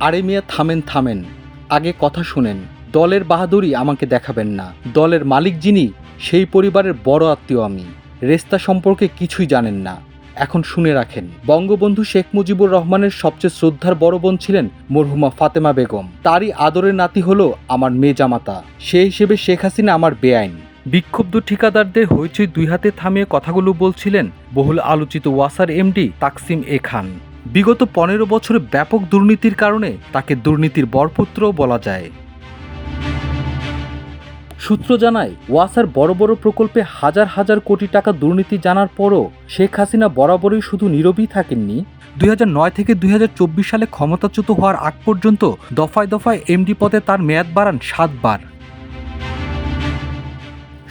আরে মিয়া, থামেন থামেন। আগে কথা শুনেন। দলের বাহাদুরি আমাকে দেখাবেন না। দলের মালিক যিনি, সেই পরিবারের বড় আত্মীয় আমি। রেস্তা সম্পর্কে কিছুই জানেন না। এখন শুনে রাখেন। বঙ্গবন্ধু শেখ মুজিবুর রহমানের সবচেয়ে শ্রদ্ধার বড় বোন ছিলেন মরহুমা ফাতেমা বেগম। তারই আদরের নাতি হলো আমার মেয়ে জামাতা সে হিসেবে শেখ হাসিনা আমার বেআইন। বিক্ষুব্ধ ঠিকাদারদের হইচই দুই হাতে থামিয়ে কথাগুলো বলছিলেন বহুল আলোচিত ওয়াসার এমডি তাকসিম এ খান। বিগত পনেরো বছরে ব্যাপক দুর্নীতির কারণে তাকে দুর্নীতির বরপুত্রও বলা যায়। সূত্র জানায়, ওয়াসার বড় বড় প্রকল্পে হাজার হাজার কোটি টাকা দুর্নীতি জানার পরও শেখ হাসিনা বরাবরই শুধু নীরবই থাকেননি। দুই হাজার নয় থেকে দুই হাজার চব্বিশ সালে ক্ষমতাচ্যুত হওয়ার আগ পর্যন্ত দফায় দফায় এমডি পদে তার মেয়াদ বাড়ান সাতবার।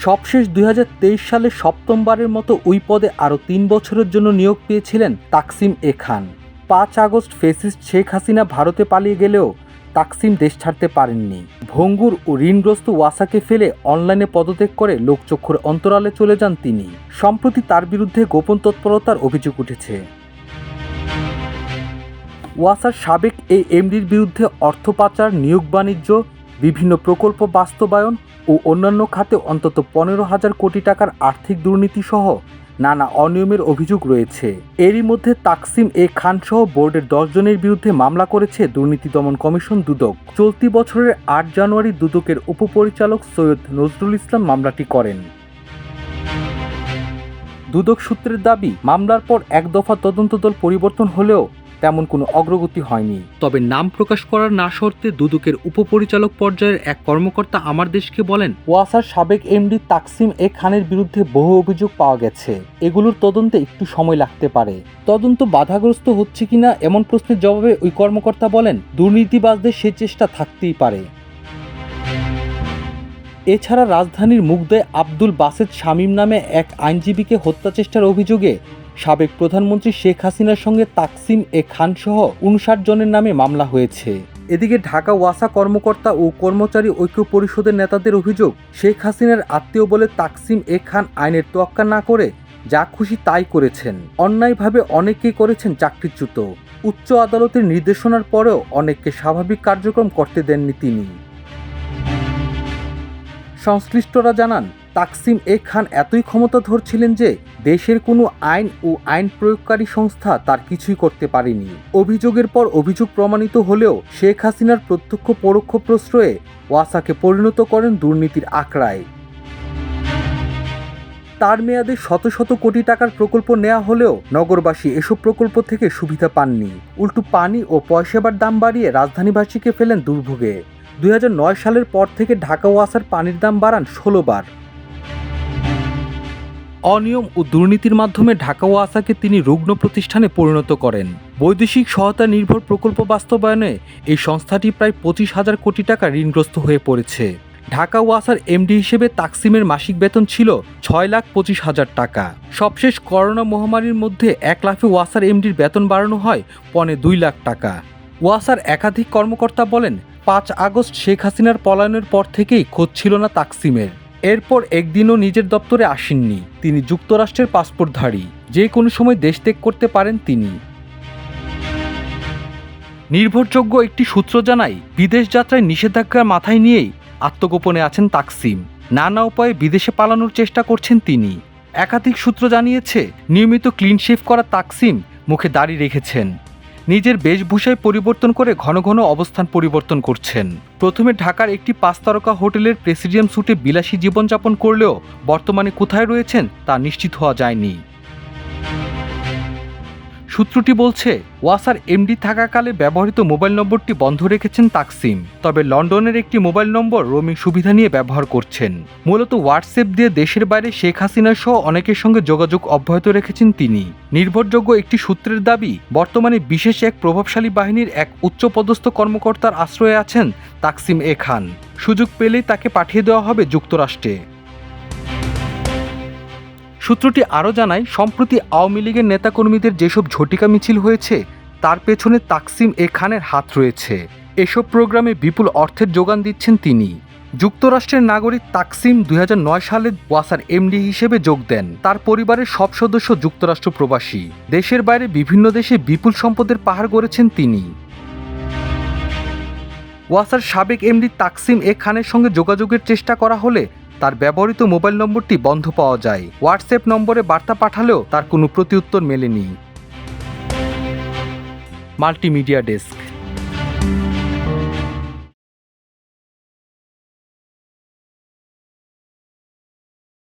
সবশেষ দুই হাজার তেইশ সালে সপ্তমবারের মতো ওই পদে আরও তিন বছরের জন্য নিয়োগ পেয়েছিলেন তাকসিম এ খান। পাঁচ আগস্ট ফেসিস্ট শেখ হাসিনা ভারতে পালিয়ে গেলেও তাকসিম দেশ ছাড়তে পারেননি। ভঙ্গুর ও ঋণগ্রস্ত ওয়াসাকে ফেলে অনলাইনে পদত্যাগ করে লোকচক্ষুর অন্তরালে চলে যান তিনি। সম্প্রতি তার বিরুদ্ধে গোপন তৎপরতার অভিযোগ উঠেছে। ওয়াসার সাবেক এই এমডির বিরুদ্ধে অর্থ পাচার, নিয়োগ বাণিজ্য, বিভিন্ন প্রকল্প বাস্তবায়ন ও অন্যান্য খাতে অন্তত পনেরো হাজার কোটি টাকার আর্থিক দুর্নীতি সহ নানা অনিয়মের অভিযোগ রয়েছে। এরই মধ্যে তাকসিম এ খানসহ বোর্ডের দশজনের বিরুদ্ধে মামলা করেছে দুর্নীতি দমন কমিশন দুদক। চলতি বছরের আট জানুয়ারি দুদকের উপপরিচালক সৈয়দ নজরুল ইসলাম মামলাটি করেন। দুদক সূত্রের দাবি, মামলার পর এক দফা তদন্ত দল পরিবর্তন হলেও তেমন কোনো অগ্রগতি হয়নি। তবে নাম প্রকাশ করার না শর্তে দুদকের উপপরিচালক পর্যায়ের এক কর্মকর্তা আমার দেশকে বলেন ওয়াসার সাবেক এমডি তাকসিম এ খানের বিরুদ্ধে বহু অভিযোগ পাওয়া গেছে। এগুলোর তদন্তে একটু সময় লাগতে পারে। তদন্ত বাধাগ্রস্ত হচ্ছে কিনা এমন প্রশ্নের জবাবে ওই কর্মকর্তা বলেন দুর্নীতিবাজদের সে চেষ্টা থাকতেই পারে। এছাড়া রাজধানীর মুগদে আব্দুল বাসেদ শামীম নামে এক আইনজীবীকে হত্যা চেষ্টার অভিযোগে সাবেক প্রধানমন্ত্রী শেখ হাসিনার সঙ্গে তাকসিম এ খান সহ উনষাট জনের নামে মামলা হয়েছে। এদিকে ঢাকা ওয়াসা কর্মকর্তা ও কর্মচারী ঐক্য পরিষদের নেতাদের অভিযোগ, শেখ হাসিনার আত্মীয় বলে তাকসিম এ খান আইনের তোয়াক্কা না করে যা খুশি তাই করেছেন। অন্যায়ভাবে অনেকেই করেছেন চাকরিচ্যুত। উচ্চ আদালতের নির্দেশনার পরেও অনেককে স্বাভাবিক কার্যক্রম করতে দেননি তিনি। সংশ্লিষ্টরা জানান, তাকসিম এ খান এতই ক্ষমতাধর ছিলেন যে দেশের কোনো আইন ও আইন প্রয়োগকারী সংস্থা তার কিছুই করতে পারেনি। অভিযোগের পর অভিযোগ প্রমাণিত হলেও শেখ হাসিনার প্রত্যক্ষ পরোক্ষ প্রশ্রয়ে ওয়াসাকে পরিণত করেন দুর্নীতির আখড়ায় তার মেয়াদে শত শত কোটি টাকার প্রকল্প নেওয়া হলেও নগরবাসী এসব প্রকল্প থেকে সুবিধা পাননি। উল্টো পানি ও পয়সাবার দাম বাড়িয়ে রাজধানীবাসীকে ফেলেন দুর্ভোগে। দুই হাজার নয় সালের পর থেকে ঢাকা ওয়াসার পানির দাম বাড়ান ষোলো বার। অনিয়ম ও দুর্নীতির মাধ্যমে ঢাকা ওয়াসাকে তিনি রুগ্ন প্রতিষ্ঠানে পরিণত করেন। বৈদেশিক সহায়তা নির্ভর প্রকল্প বাস্তবায়নে এই সংস্থাটি প্রায় পঁচিশ হাজার কোটি টাকা ঋণগ্রস্ত হয়ে পড়েছে। ঢাকা ওয়াসার এমডি হিসেবে তাকসিমের মাসিক বেতন ছিল ছয় লাখ পঁচিশ হাজার টাকা। সবশেষ করোনা মহামারীর মধ্যে এক লাফে ওয়াসার এমডির বেতন বাড়ানো হয় পনে দুই লাখ টাকা। ওয়াসার একাধিক কর্মকর্তা বলেন পাঁচ আগস্ট শেখ হাসিনার পলায়নের পর থেকেই খোঁজ ছিল না তাকসিমের। এরপর একদিনও নিজের দপ্তরে আসেননি। তিনি যুক্তরাষ্ট্রের পাসপোর্টধারী। যে কোনো সময় দেশ ত্যাগ করতে পারেন তিনি। নির্ভরযোগ্য একটি সূত্র জানায়, বিদেশ যাত্রায় নিষেধাজ্ঞার মাথায় নিয়েই আত্মগোপনে আছেন তাকসিম। নানা উপায়ে বিদেশে পালানোর চেষ্টা করছেন তিনি। একাধিক সূত্র জানিয়েছে, নিয়মিত ক্লিন শেভ করা তাকসিম মুখে দাড়ি রেখেছেন। নিজের বেশভূষায় পরিবর্তন করে ঘন ঘন অবস্থান পরিবর্তন করছেন। প্রথমে ঢাকার একটি পাঁচ তারকা হোটেলের প্রেসিডিয়াম স্যুটে বিলাসী জীবনযাপন করলেও বর্তমানে কোথায় রয়েছেন তা নিশ্চিত হওয়া যায়নি। সূত্রটি বলছে, ওয়াসার এমডি থাকাকালে ব্যবহৃত মোবাইল নম্বরটি বন্ধ রেখেছেন তাকসিম। তবে লন্ডনের একটি মোবাইল নম্বর রোমিং সুবিধা নিয়ে ব্যবহার করছেন। মূলত হোয়াটসঅ্যাপ দিয়ে দেশের বাইরে শেখ হাসিনা সহ অনেকের সঙ্গে যোগাযোগ অব্যাহত রেখেছেন তিনি। নির্ভরযোগ্য একটি সূত্রের দাবি, বর্তমানে বিশেষ এক প্রভাবশালী বাহিনীর এক উচ্চপদস্থ কর্মকর্তার আশ্রয়ে আছেন তাকসিম এ খান। সুযোগ পেলেই তাকে পাঠিয়ে দেওয়া হবে যুক্তরাষ্ট্রে। সূত্রটি আরও জানায়, সম্প্রতি আওয়ামী লীগের নেতাকর্মীদের যেসব ঝটিকা মিছিল হয়েছে, তার পেছনে তাকসিম এ খানের হাত রয়েছে। এসব প্রোগ্রামে বিপুল অর্থের যোগান দিচ্ছেন তিনি। যুক্তরাষ্ট্রের নাগরিক তাকসিম দু হাজার নয় সালে ওয়াসার এমডি হিসেবে যোগ দেন। তার পরিবারের সব সদস্য যুক্তরাষ্ট্র প্রবাসী। দেশের বাইরে বিভিন্ন দেশে বিপুল সম্পদের পাহাড় গড়েছেন তিনি। ওয়াসার সাবেক এমডি তাকসিম এ খানের সঙ্গে যোগাযোগের চেষ্টা করা হলে তার ব্যবহৃত মোবাইল নম্বরটি বন্ধ পাওয়া যায়। হোয়াটসঅ্যাপ নম্বরে বার্তা পাঠালেও তার কোনো প্রতিউত্তর মেলেনি। Multimedia desk.